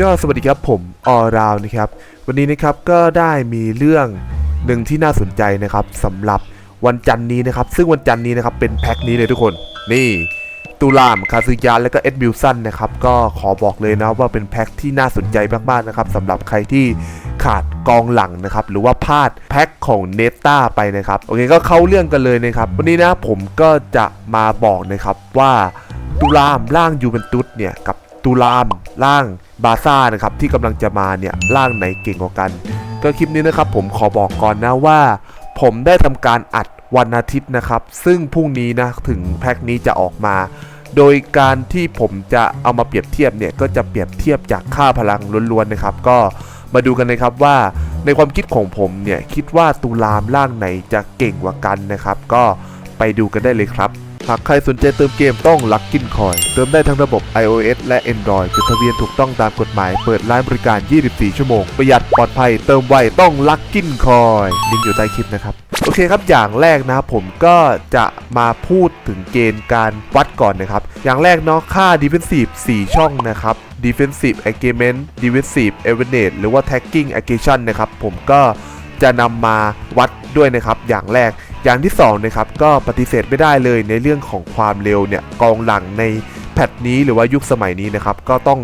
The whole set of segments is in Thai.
ก็สวัสดีครับผมออราวนะครับ วันนี้นะครับก็ได้มีเรื่องหนึ่งที่น่าสนใจนะครับสำหรับวันจันทร์นี้นะครับ ซึ่งวันจันทร์นี้นะครับเป็นแพ็คนี้เลยทุกคน นี่ตูลามคาซึยะและก็เอ็ดบิลสันนะครับก็ขอบอกเลยนะว่าเป็นแพ็คที่น่าสนใจมากๆนะครับสำหรับใครที่ขาดกองหลังนะครับหรือว่าพลาดแพ็คของเนต้าไปนะครับโอเคก็เข้าเรื่องกันเลยนะครับ วันนี้นะผมก็จะมาบอกนะครับว่าตูลามร่างยูเวนตุสเนี่ยกับ ตูลามร่างบาซ่านะครับที่กำลังจะมาเนี่ยร่างไหนเก่งกว่ากัน ก็คลิปนี้นะครับผมขอบอกก่อนนะว่า ผมได้ทำการอัดวันอาทิตย์นะครับ ซึ่งพรุ่งนี้นะถึงแพ็คนี้จะออกมา โดยการที่ผมจะเอามาเปรียบเทียบเนี่ยก็จะเปรียบเทียบจากค่าพลังล้วนๆนะครับ ก็มาดูกันนะครับว่าในความคิดของผมเนี่ยคิดว่าตุลามร่างไหนจะเก่งกว่ากันนะครับ ก็ไปดูกันได้เลยครับ หากใครสนใจเติมเกมต้องลักกินคอย เติมได้ทั้งระบบ iOS และ Android จดทะเบียนถูกต้องตามกฎหมาย เปิดร้านบริการ 24 ชั่วโมง ประหยัดปลอดภัย เติมไวต้องลักกินคอยลิงก์อยู่ใต้คลิปนะครับ โอเคครับ อย่างแรกนะครับผมก็จะมาพูดถึงเกณฑ์การวัดก่อนนะครับ อย่างแรกเนาะค่า defensive 4 ช่องนะครับ defensive agreement defensive awareness หรือว่า tagging aggression นะครับผมก็จะนำมาวัดด้วยนะครับ อย่างแรก อย่างที่2นะครับก็ปฏิเสธไม่ได้เลยในเรื่องของความเร็วเนี่ยกองหลังในแพทนี้หรือว่ายุคสมัยนี้นะครับก็ต้อง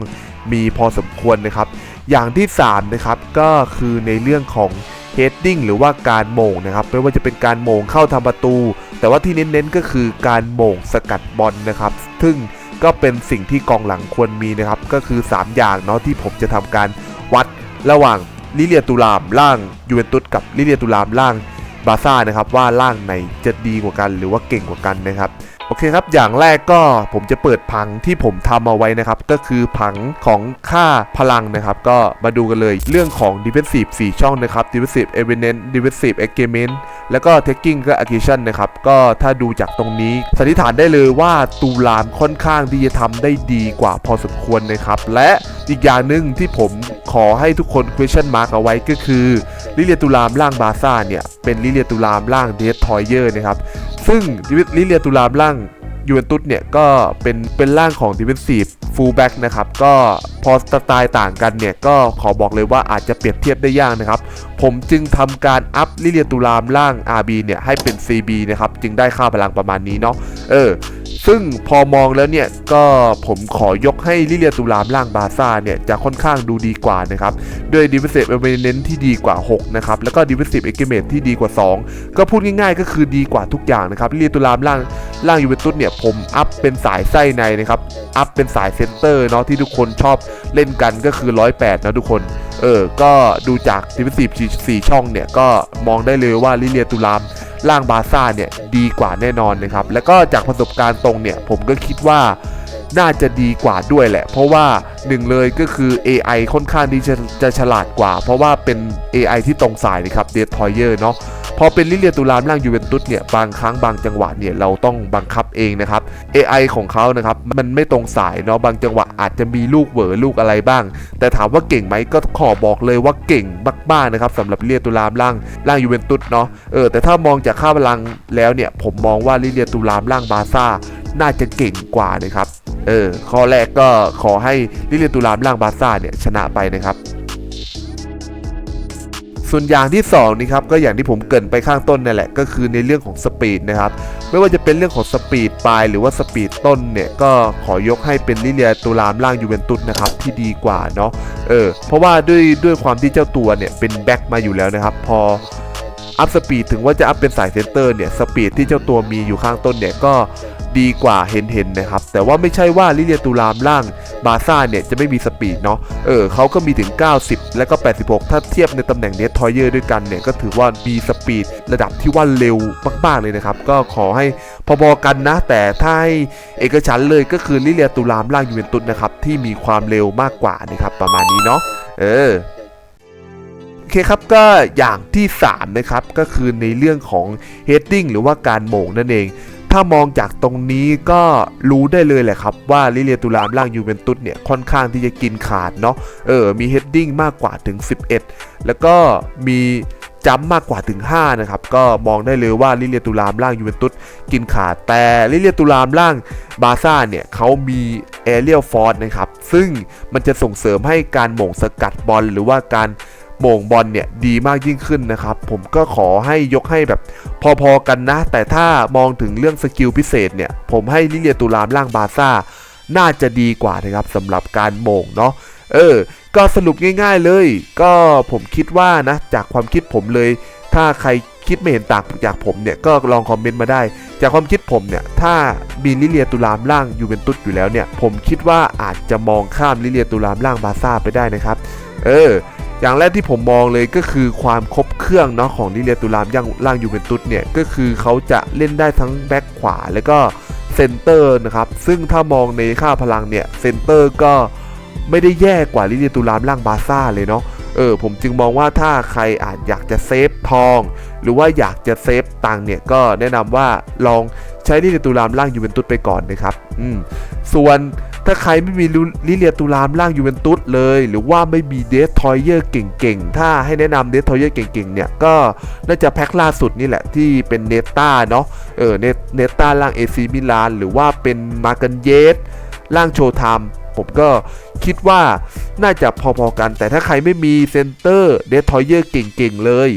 มีพอสมควรนะครับ อย่างที่3นะครับก็คือในเรื่องของ heading หรือว่าการโมงนะครับไม่ว่าจะเป็นการโมงเข้าทำประตู แต่ว่าที่เน้นๆก็คือการโมงสกัดบอลนะครับ ซึ่งก็เป็นสิ่งที่กองหลังควรมีนะครับ ก็คือ 3 อย่างเนาะที่ผมจะทำการวัดระหว่างลิเลียตูลามล่างยูเวนตุสกับลิเลียตูลามล่าง บาซ่านะครับว่าร่างไหนจะดีกว่ากันหรือว่าเก่งกว่ากันนะครับ โอเคครับ อย่างแรกก็ผมจะเปิดพังที่ผมทำเอาไว้นะครับ ก็คือพังของค่าพลังนะครับ ก็มาดูกันเลยเรื่องของ defensive 4 ช่องนะครับ defensive evidence defensive agreement แล้วก็ taking ก็ accusation นะครับ ก็ถ้าดูจากตรงนี้ สันนิษฐานได้เลยว่าตูลามค่อนข้างที่จะทำได้ดีกว่าพอสมควรนะครับ และอีกอย่างหนึ่งที่ผมขอให้ทุกคน question mark เอาไว้ก็คือลิเลียตูลามร่างบาซ่าเนี่ยเป็นลิเลียตูลามร่างเดสทอยเยอร์นะครับ ซึ่งลิเลียตูลามร่างยูเวนตุสเนี่ยก็เป็นเป็นร่างของดิเวนซีฟฟูลแบ็กนะครับก็พอสไตล์ต่างกันเนี่ยก็ขอบอกเลยว่าอาจจะเปรียบเทียบได้ยากนะครับ ผมจึงทำการอัพลิเลียตูลามร่าง RB เนี่ยให้เป็น CB นะครับจึงได้ค่าพลังประมาณนี้เนาะเออ ซึ่งพอมองแล้วเนี่ยก็ผมขอยกให้ลิเลียตูลามร่างบาซ่าเนี่ยจะค่อนข้างดูดีกว่านะครับด้วย defensive element ที่ดีกว่า 6 นะครับ แล้วก็ defensive agreement ที่ดีกว่า 2 ก็พูดง่ายๆ ก็คือดีกว่าทุกอย่างนะครับลิเลียตูลามร่างร่างยูเวนตุสเนี่ยผมอัพเป็นสายไส้ในนะครับอัพเป็นสายเซนเตอร์เนาะที่ทุกคนชอบเล่นกันก็คือ 108 นะทุกคนเออก็ดูจาก defensive 4ช่องเนี่ยก็มองได้เลยว่าลิเลียตูลาม ล่างบาซ่าเนี่ยดีกว่าแน่นอนนะครับ แล้วก็จากประสบการณ์ตรงเนี่ยผมก็คิดว่าน่าจะดีกว่าด้วยแหละ เพราะว่าหนึ่งเลยก็คือ AI ค่อนข้างที่จะจะฉลาดกว่า เพราะว่าเป็น AI ที่ตรงสายนะครับเดททอยเยอร์เนาะ พอเป็นลิเลียตูรามร่างยูเวนตุสเนี่ยบางครั้งบางจังหวะเนี่ยเราต้องบังคับเองนะครับ AI ของเขานะครับมันไม่ตรงสายเนาะบางจังหวะอาจจะมีลูกเหวอลูกอะไรบ้าง แต่ถามว่าเก่งไหมก็ขอบอกเลยว่าเก่งมากๆนะครับสำหรับลิเลียตูรามร่างร่างยูเวนตุสเนาะเออแต่ถ้ามองจากค่าพลังแล้วเนี่ยผมมองว่าลิเลียตูรามร่างบาซ่าน่าจะเก่งกว่านะครับ เออ ข้อแรกก็ขอให้ลิเลียตูรามร่างบาซ่าเนี่ยชนะไปนะครับ ส่วนอย่างที่2นี่ครับก็อย่างที่ผมเกรินไปข้างต้นนั่นแหละก็คือในเรื่องของสปีดนะครับไม่ว่าจะเป็นเรื่องของสปีดปลายหรือว่าสปีดต้นเนี่ยก็ขอยกให้เป็นลิเลียตูรามร่างยูเวนตุสนะครับที่ดีกว่าเนาะเออเพราะว่าด้วยด้วยความที่เจ้าตัวเนี่ยเป็นแบ็กมาอยู่แล้วนะครับพออัพสปีดถึงว่าจะอัพเป็นสายเซนเตอร์เนี่ยสปีดที่เจ้าตัวมีอยู่ข้างต้นเนี่ยก็ดีกว่าเห็นเห็นๆนะครับแต่ว่าไม่ใช่ว่าลิเลียตูรามร่าง บาซ่าเนี่ยจะไม่มีสปีดเนาะเออเขาก็มีถึง 90 และก็ 86 ถ้าเทียบในตำแหน่งเนททอยเยอร์ด้วยกันเนี่ยก็ถือว่ามีสปีดระดับที่ว่าเร็วมากๆเลยนะครับ ก็ขอให้พอๆกันนะ แต่ถ้าให้เอกฉันเลยก็คือลิเลียตูรามร่างยูเวนตุสนะครับที่มีความเร็วมากกว่านะครับประมาณนี้เนาะเออโอเคครับก็อย่างที่3นะครับก็คือในเรื่องของ heading หรือว่าการโหม่งนั่นเอง ถ้ามองจากตรงนี้ก็รู้ได้เลยแหละครับ ว่าลิเลียตูรามร่างยูเวนตุสเนี่ยค่อนข้างที่จะกินขาดเนาะเออมี heading มากกว่าถึง 11 แล้วก็มีจัมมากกว่าถึง 5 นะครับ ก็มองได้เลยว่าลิเลียตุลามล่างยูเวนตุสกินขาด แต่ลิเลียตุลามล่างบาซ่าเนี่ยเขามีแอเรียลฟอร์ดนะครับ ซึ่งมันจะส่งเสริมให้การหม่งสกัดบอลหรือว่าการ โม่งบอลเนี่ยดีมากยิ่งขึ้นนะครับ ผมก็ขอให้ยกให้แบบพอๆกันนะ แต่ถ้ามองถึงเรื่องสกิลพิเศษเนี่ย ผมให้ลิเลียตุลามล่างบาซ่า น่าจะดีกว่านะครับสำหรับการโม่งเนาะเออ ก็สรุปง่ายๆเลย ก็ผมคิดว่านะ จากความคิดผมเลย ถ้าใครคิดไม่เห็นต่างจากผมเนี่ย ก็ลองคอมเมนต์มาได้ จากความคิดผมเนี่ย ถ้ามีลิเลียตุลามล่างยูเวนตุสอยู่แล้วเนี่ย ผมคิดว่าอาจจะมองข้ามลิเลียตุลามล่างบาซ่าไปได้นะครับ เออ อย่างแรกที่ผมมองเลยก็คือความครบเครื่องเนาะของลิเลียตุลามย่างล่างยูเวนตุสเนี่ยก็คือเขาจะเล่นได้ทั้งแบ็คขวาแล้วก็เซนเตอร์นะครับซึ่งถ้ามองในค่าพลังเนี่ยเซนเตอร์ก็ไม่ได้แย่กว่าลิเลียตุลามล่างบาซ่าเลยเนาะเออผมจึงมองว่าถ้าใครอาจอยากจะเซฟทอง หรือว่าอยากจะเซฟตังเนี่ยก็แนะนำว่าลองใช้ลิเลียตุลามล่างยูเวนตุสไปก่อนนะครับอืมส่วน ถ้าใครไม่มีลิเลียตุลามล่างยูเวนตุสเลย หรือว่าไม่มีเดสทอยเยอร์เก่งๆ ถ้าให้แนะนำเดสทอยเยอร์เก่งๆ เนี่ย ก็น่าจะแพ็คล่าสุดนี่แหละที่เป็นเนต้าเนาะ เออ เนเนต้าล่างเอซีมิลานหรือว่าเป็นมากันเยสล่างโชว์ไทม์ผมก็คิดว่าน่าจะพอๆกัน แต่ถ้าใครไม่มีเซนเตอร์เดสทอยเยอร์เก่งๆ เลย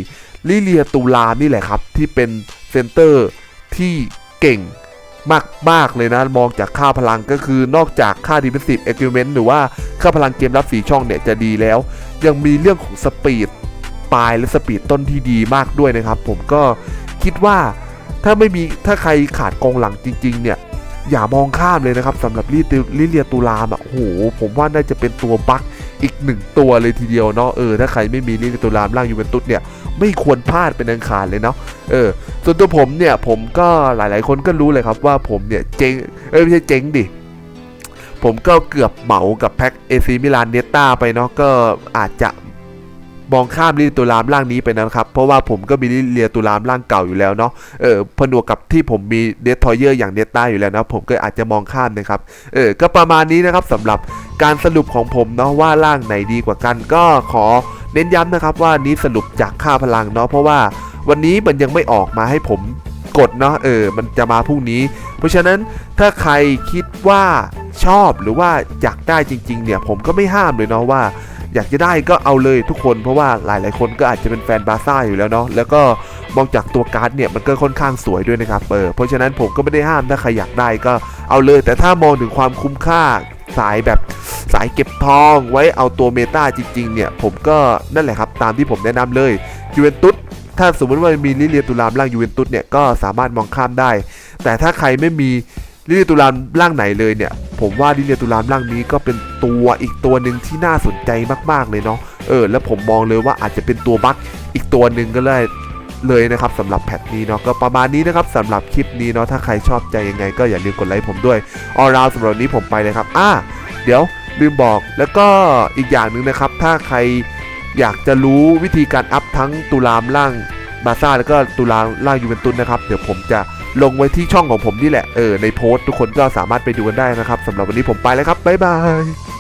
ลิเลียตุลามนี่แหละครับที่เป็นเซนเตอร์ที่เก่ง มากมากเลยนะ มองจากค่าพลังก็คือนอกจากค่า defensive acumen หรือว่าค่าพลังเกมรับสีช่องเนี่ยจะดีแล้ว ยังมีเรื่องของสปีดปลายและสปีดต้นที่ดีมากด้วยนะครับ ผมก็คิดว่าถ้าไม่มีถ้าใครขาดกองหลังจริง ๆ เนี่ย อย่ามองข้ามเลยนะครับสำหรับลิเลิเลียตูลามอะโอ้โหผมว่าน่าจะเป็นตัวบั๊ก อีกหนึ่งตัวเลยทีเดียวเนาะเออถ้าใครไม่มีลิเลียตูลามล่างยูเวนตุสเนี่ยไม่ควรพลาดเป็นอันขาดเลยเนาะเออส่วนตัวผมเนี่ยผมก็หลายๆ คนก็รู้เลยครับว่าผมเนี่ยเจ๊งเออไม่ใช่เจ๊งดิผมก็เกือบเหมากับแพ็กเอซีมิลานเนต้าไปเนาะก็อาจจะ มองข้ามลิเลียตูรามร่างนี้ไปนะครับ เพราะว่าผมก็มีลิเลียตูรามร่างเก่าอยู่แล้วเนาะเออผนวกกับที่ผมมีเดททอยเยอร์อย่างเนต้อยู่แล้วนะผมก็อาจจะมองข้ามนะครับเออก็ประมาณนี้นะครับสำหรับการสรุปของผมเนาะว่าร่างไหนดีกว่ากัน ก็ขอเน้นย้ำนะครับว่านี้สรุปจากค่าพลังเนาะเพราะว่าวันนี้มันยังไม่ออกมาให้ผมกดเนาะเออ มันจะมาพรุ่งนี้ เพราะฉะนั้นถ้าใครคิดว่าชอบหรือว่าอยากได้จริง ๆ เนี่ย ผมก็ไม่ห้ามเลยเนาะว่า อยากจะได้ก็เอาเลยทุกคนเพราะว่าหลายๆคนก็อาจจะเป็นแฟนบาร์ซ่าอยู่แล้วเนาะแล้วก็มองจากตัวการ์ดเนี่ยมันก็ค่อนข้างสวยด้วยนะครับเออเพราะฉะนั้นผมก็ไม่ได้ห้ามถ้าใครอยากได้ก็เอาเลย แต่ถ้ามองถึงความคุ้มค่าสายแบบสายเก็บทองไว้เอาตัวเมตาจริงๆเนี่ยผมก็นั่นแหละครับตามที่ผมแนะนำเลยยูเวนตุสถ้าสมมติว่ามีลิเลียตุลามล่างยูเวนตุสเนี่ยก็สามารถมองข้ามได้ แต่ถ้าใครไม่มีลิเลียตุลามร่างไหนเลยเนี่ย ผมว่าลิเลียตุลามร่างนี้ก็เป็นตัวอีกตัวหนึ่งที่น่าสนใจมากๆเลยเนาะเออแล้วผมมองเลยว่าอาจจะเป็นตัวบั๊กอีกตัวหนึ่งก็เลยเลยนะครับสำหรับแพทนี้เนาะก็ประมาณนี้นะครับสำหรับคลิปนี้เนาะถ้าใครชอบใจยังไง ก็อย่าลืมกดไลค์ผมด้วยออราวสำหรับนนี้ผมไปเลยครับอ่าเดี๋ยวลืมบอกแล้วก็อีกอย่างหนึ่งนะครับ ถ้าใครอยากจะรู้วิธีการอัพทั้งตุลามล่างบาซ่าแล้วก็ตุลามล่างยูเวนตุสนะครับ เดี๋ยวผมจะ ลงไว้ที่ช่องของผมนี่แหละเออในโพสต์ทุกคนก็สามารถไปดูกันได้นะครับสำหรับวันนี้ผมไปแล้วครับบ๊ายบาย